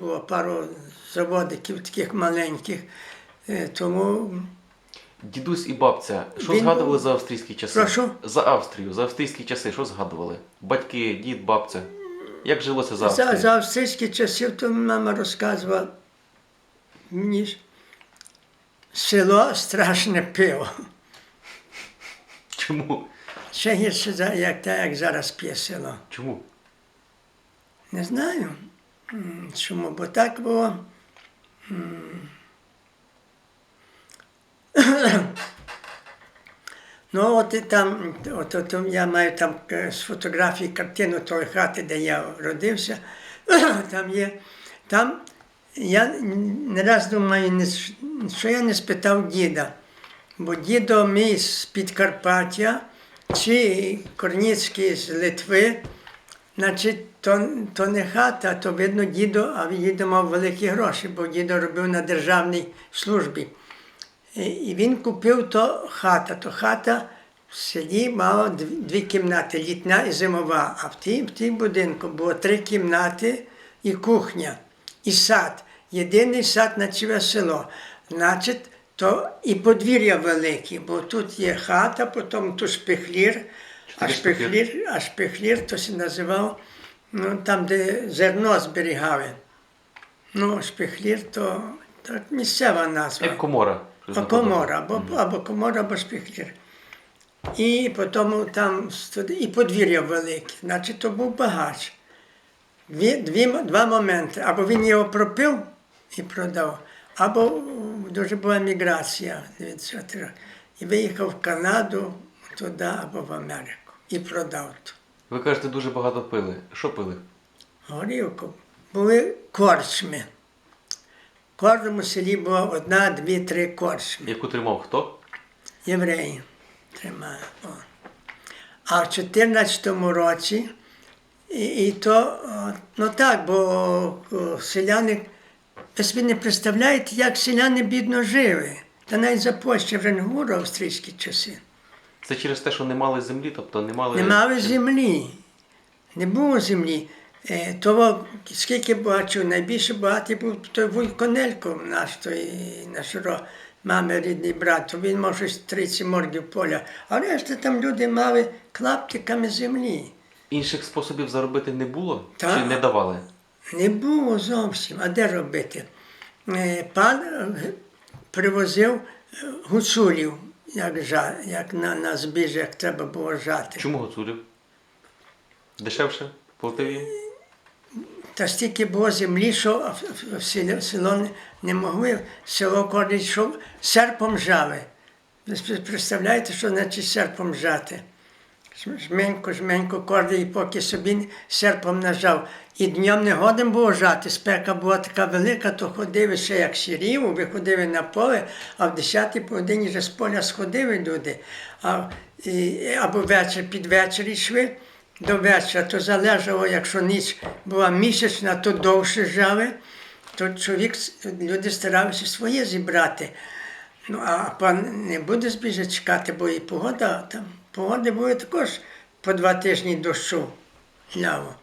Було пару заводиків таких маленьких, е, тому Дідусь і бабця, що Він згадували за австрійські часи? Прошу? За Австрію, за австрійські часи, що згадували? Батьки, дід, бабця. Як жилося за за, Австрію? за австрійських часів то мама розказувала мені ж, село страшне пиво. Чому? Ще гірше, як як зараз п'є село. Чому? Не знаю. Чому, бо так було. Ну, от і там, от, от, я маю там е, з фотографії картину тої хати, де я родився. Там є. Там я не раз думаю, що я не спитав діда. Бо дідо мій з Підкарпаття чи Корніцький з Литви, значить, то, то не хата, то видно дідо, а дідо мав великі гроші, бо дідо робив на державній службі. І- він купив то хата. То хата в селі мала дві кімнати, літня і зимова. А в тій, в тій будинку було три кімнати і кухня, і сад. Єдиний сад на ціле село. Значить, то і подвір'я велике, бо тут є хата, потім тут шпихлір, а шпихлір? а шпихлір то се називав ну, там, де зерно зберігали. Ну, шпихлір то так, місцева назва. Як комора. комора, або, або комора, або шпихлір. І потім там і подвір'я велике, значить, то був багач. Дві, дві, два моменти. Або він його пропив і продав, або дуже була міграція 900 років. І виїхав в Канаду, туди або в Америку. І продав. Ви кажете, дуже багато пили. Що пили? Горілку. Були корчми. В кожному селі було одна, дві, три корчми. Яку тримав хто? євреї тримає. О. А в 14-му році, і, і то, ну так, бо селяни, ви собі не представляєте, як селяни бідно жили. Та навіть за Польщі не говорю австрійські часи. Це через те, що не мали землі, тобто не мали. Не мали землі, не було землі. Е, Того, скільки бачив, найбільше багатий був той Вуйконелько наш, той наш мами рідний брат, то він мав щось 30 мордів поля. А решта там люди мали клаптиками землі. Інших способів заробити не було? Так. Чи не давали? Не було зовсім. А де робити? Е, Пан е, привозив гуцулів, як, жа, як на, на як треба було жати. Чому гуцулів? Дешевше? Платив Та стільки було землі, що в- в- в село, село не, не могли, село кожен йшов, серпом жали. Ви представляєте, що значить серпом жати? Жменько, жменько, кожен, поки собі серпом нажав. І днем не годен було жати. Спека була така велика, то ходили ще як сірів, виходили на поле, а в 10 годині вже з поля сходили люди. А, і, або вечір під вечір йшли до вечора, то залежало, якщо ніч була місячна, то довше жали, то чоловік, люди старалися своє зібрати. Ну, а пан не буде збіжати чекати, бо і погода там. Погоди були також по два тижні дощу ляво.